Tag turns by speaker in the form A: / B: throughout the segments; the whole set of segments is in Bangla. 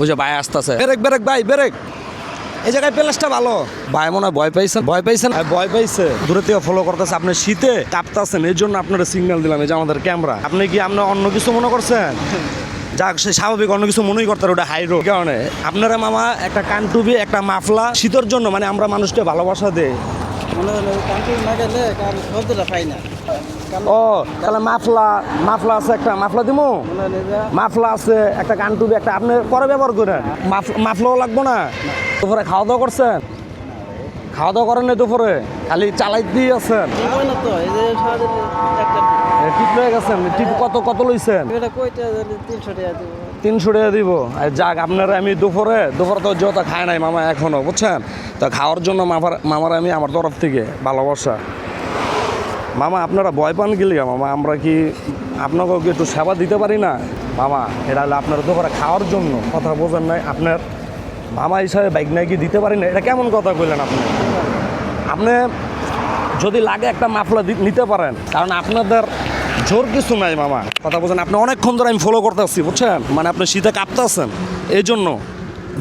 A: ওই যে ভাই আসতেছে। বেরেক বেরেক ভাই বেরেক। এই জায়গায় প্লেসটা ভালো। ভাই মনে হয় ভয় পাইছেন ভয় পাইছেন ভয় পাইছে। দূরে থেকে ফলো করতেছে আপনি শীতে কাঁপতাছেন এই জন্য আপনার সিগন্যাল দিলাম এই যে আমাদের ক্যামেরা আপনি কি আপনি অন্য কিছু মনে করছেন? যাক সে স্বাভাবিক অন্য কিছু মনেই করতে ওটা হাই রোড কারণে আপনারা মামা একটা কানটুবি একটা মাফলা শীতের জন্য মানে আমরা মানুষকে ভালোবাসা দেই। ও তাহলে মাফলা মাফলা আছে একটা মাফলা মাফলা আছে একটা একটা আপনি পরে ব্যবহার করেন। মাফ- মাফলাও লাগবো না? দুপুরে খাওয়া দাওয়া করছেন? খাওয়া দাওয়া করেন দুপুরে? খালি চালাই দিয়ে আছেন?
B: একটা
A: টিপ হয়ে গেছেন টিপ কত কত লইছেন?
B: তিনশো টাকা
A: তিনশো টাকা দিব। আর যাক, আপনারা আমি দুপুরে দুপুরে তো যত খায় নাই মামা এখনও বুঝছেন? তো খাওয়ার জন্য মামার মামার আমি আমার তরফ থেকে ভালোবাসা। মামা, আপনারা ভয় পান গেলি মামা, আমরা কি আপনাকে একটু সেবা দিতে পারি না? মামা, এটা হলো আপনার দুপুরে খাওয়ার জন্য, কথা বোঝেন নাই, আপনার মামা হিসাবে বাইক নাই কি দিতে পারি না? এটা কেমন কথা কইলেন আপনি? আপনি যদি লাগে একটা মাফলা নিতে পারেন। কারণ আপনাদের জোর কিছু নাই মামা। কথা বলছেন আপনি অনেকক্ষণ ধরে আমি ফলো করতে আসছি বুঝছেন? মানে আপনি শীতে কাঁপতেছেন। এই জন্য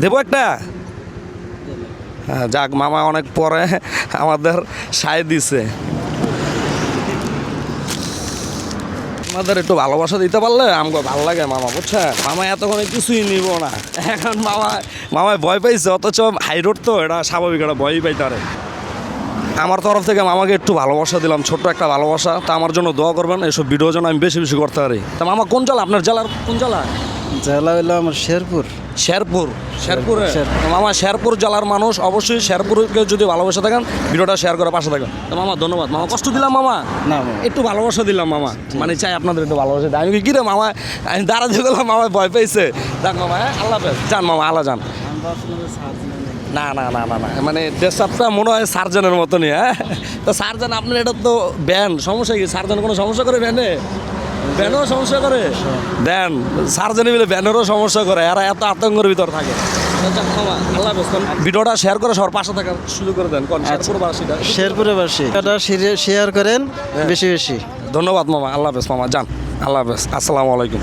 A: দেবো একটা? হ্যাঁ যাক, মামা অনেক পরে আমাদের সায় দিছে। আমাদের একটু ভালোবাসা দিতে পারলে আমাকে ভালো লাগে মামা, বুঝছেন? মামা এতক্ষণে কিছুই নিব না। এখন মামা, মামায় ভয় পাইছে, অথচ হাই রোড তো, এটা স্বাভাবিক, এটা ভয়ই পাইতারে। আমার তরফ থেকে মামাকে একটু ভালোবাসা দিলাম ছোট্ট একটা ভালোবাসা। তা আমার জন্য দোয়া করবেন এসব ভিডিও যেন আমি বেশি বেশি করতে পারি। তা মামা কোন জেলা? আপনার জেলার কোন জেলা?
B: জেলা হইল আমার শেরপুর।
A: শেরপুর। শেরপুর। তো মামা শেরপুর জেলার মানুষ অবশ্যই শেরপুরকে যদি ভালোবাসা থাকেন ভিডিওটা শেয়ার করে পাশে থাকেন। তো মামা ধন্যবাদ। মামা কষ্ট দিলাম মামা?
B: না।
A: একটু ভালোবাসা দিলাম মামা। মানে চাই আপনাদের একটু ভালোবাসা। আমি কি রে মামা আমি দাঁড়াতে গেলাম মামা ভয় পেয়েছে। যাক মামা হ্যাঁ আল্লাহ যান মামা আল্লাহ যান। না না না না না। মানে ড্রেসআপটা মনে হয় সার্জনের মতনই হ্যাঁ? তো সার্জন আপনার এটা তো ব্যান সমস্যা কি? সার্জন কোনো সমস্যা করে ব্যানে? ব্যানও সমস্যা করে? দেন সার্জনে মিলে ব্যানেরও সমস্যা করে এরা এত আতঙ্কের ভিতর থাকে। কোন? ভিডিওটা শেয়ার করে সবার পাশে থাকার সুযোগ করে দেন শেরপুরবাসীটা
B: শেরপুরে বাসী এটা শেয়ার করেন বেশি বেশি।
A: ধন্যবাদ মামা। আল্লাহ হাফেজ মামা যান। আল্লাহ হাফেজ আসসালামু আলাইকুম।